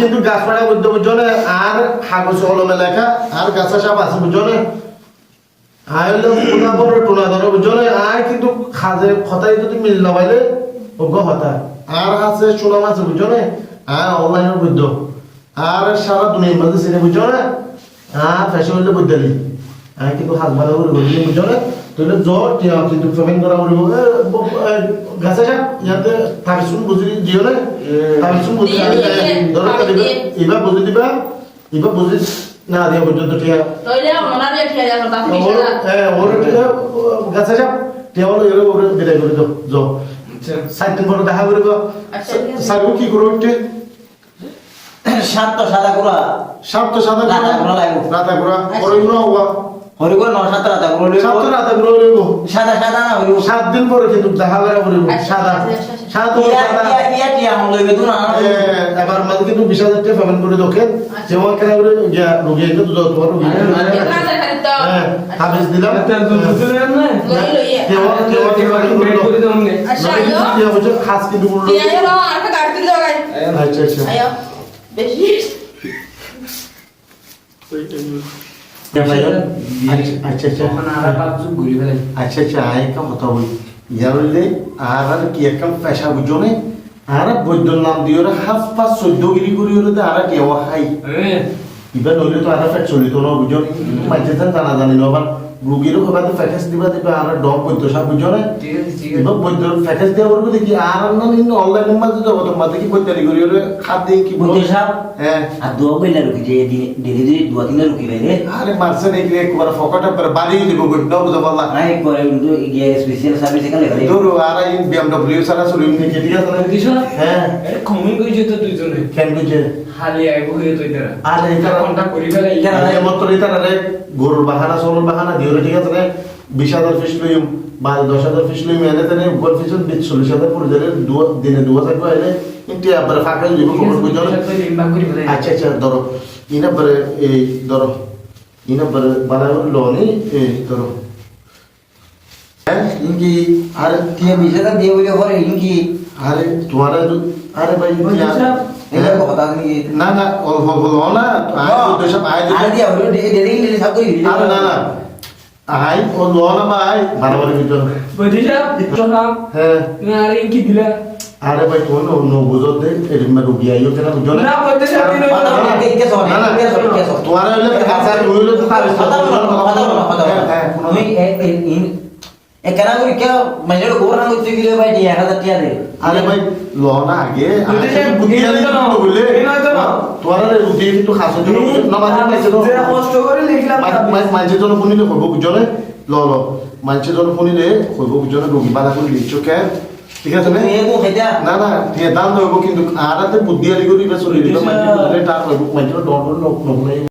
কিন্তু গাছ পাড়া বুঝতে বুঝছ না আর কাগজ কলমে লেখা আর গাছা সাপ আছে না কিন্তু না হতা। আর আর সারা দুনিয়ার না আর আয় কিন্তু হাত বুঝলি? তাহলে জ্বর গাছে তাকে শুন বুঝলি দিও না দিয়ে, ধরো দিবা। এবার বুঝে দিবা এবার বুঝে না দিয়া পর্যন্ত টিয়া তইলে ওনারা হ্যাঁ ওর টিয়া গাছে সাপ টিয়া বলো এর বিদায় করে দাও যাও সাত দিন পরে দেখা করব আচ্ছা। সারবো কি করব একটু সাত তো সাদা গুড়া সাপ তো সাদা রাতা গুঁড়া লাগবো। রাতা গুঁড়া ওর এগুলো ন সাত রাতা গুড়া সাপ তো লইব রাতা গুঁড়ো লইব সাদা সাদা না হরিব? সাত দিন পরে কিন্তু দেখা আচ্ছা, সাদা। ইয়া ইয়া না এবার কিন্তু টাকা পেমেন্ট করে যেমন কেন করে রুগী তো যত হাফিজ দিলাম। আচ্ছা খাস কিন্তু আচ্ছা আচ্ছা। বেশি। আচ্ছা আচ্ছা আচ্ছা আচ্ছা। আয় একটা কথা বলি। ইয়া বললে আর আর কি একটা পেশা বুঝো না। আর বৈদ্যর নাম দিও রে হাফ পাঁচ চোদ্দ গিরি করি হলে তো আর খাই। ইবা নইলে তো আর ফেট চলিত ন বুঝো মাঝে জানা জানি ন আবার রুগীরও খবর তো প্যাকেজ দিবা দিবা আর ডগ বৈদ্য সাপ বুঝো না? এবার বৈদ্য প্যাকেজ দেওয়া বলব দেখি আর না নিন অনলাইন মাঝে যাব তোমার দেখি বৈদ্যারি করি হলে খাদ দিয়ে কি বৈদ্য সাপ? হ্যাঁ। আর দুয়া বইলা রুকি যে ডেলি ডেলি দুয়া তিনটা রুকি বাইরে আরে মারছে নাকি একবার ফকটা পরে বাড়িয়ে দিব বৈদ্য বুঝা পারলা? নাই করে উল্টো গিয়ে স্পেশাল সার্ভিস এখানে আর এই বিএমডব্লিউ সারা নাকি ঠিক আছে না? হ্যাঁ। কেন বুঝে আর এটা আরে মত এটা রে গরুর বাহানা সোনার বাহানা দিও রে ঠিক আছে বিশ হাজার ফিস লইম বা দশ হাজার ফিস লইম এনে তেনে উপর ফিস বিশ চল্লিশ হাজার পড়ে যাবে। দিনে দু হাজার করে এনে কিন্তু আবার ফাঁকা দিব খবর বুঝো না আচ্ছা আচ্ছা ধরো। ইনা পরে এই ধরো। ইনা পরে বালা লোনি এই ধরো। হ্যাঁ ইনকি আরে টিয়া বিশ হাজার দিয়ে বলে ঘরে ইনকি আরে তোমার আরে ভাই নিয়ে না না অল্প বলো না আয় তো সব আয় আর দিয়া হলো ডেলি ডেলি ডেলি সব করি না না। আয় ও লো না ভাই বারবার ভিতর হ্যাঁ আরে ভাই কোন নো বুঝো দে এরকম রুগী আইও কেন বুঝো না না না তোমার হইলে কাঁচা হইলে তো তার কথা বলো কথা বলো কথা বলো হ্যাঁ তুমি এ কেনা করি কে মানে গোবর না করতে গেলে ভাই এক হাজার টিয়া দে আরে ভাই লো না আগে বুঝে আগে যাবে, বুদ্ধি বুদ্ধি আনি আনি তো না। বললে নয়। তোমার রুগী কিন্তু খাসো জন্য না? মাঝে পাইছে তো মাঝে জন শুনিলে কইব বুঝলে ল ল। মাঝে জন শুনিলে কইব বুঝলে রোগী বালা করে দিচ্ছ কে। ঠিক আছে না? না না ঠিক দাম দেবো কিন্তু আরাতে বুদ্ধি আলি করি চলি দিবে। মাঝে তার মাঝে ডর ডর নক নক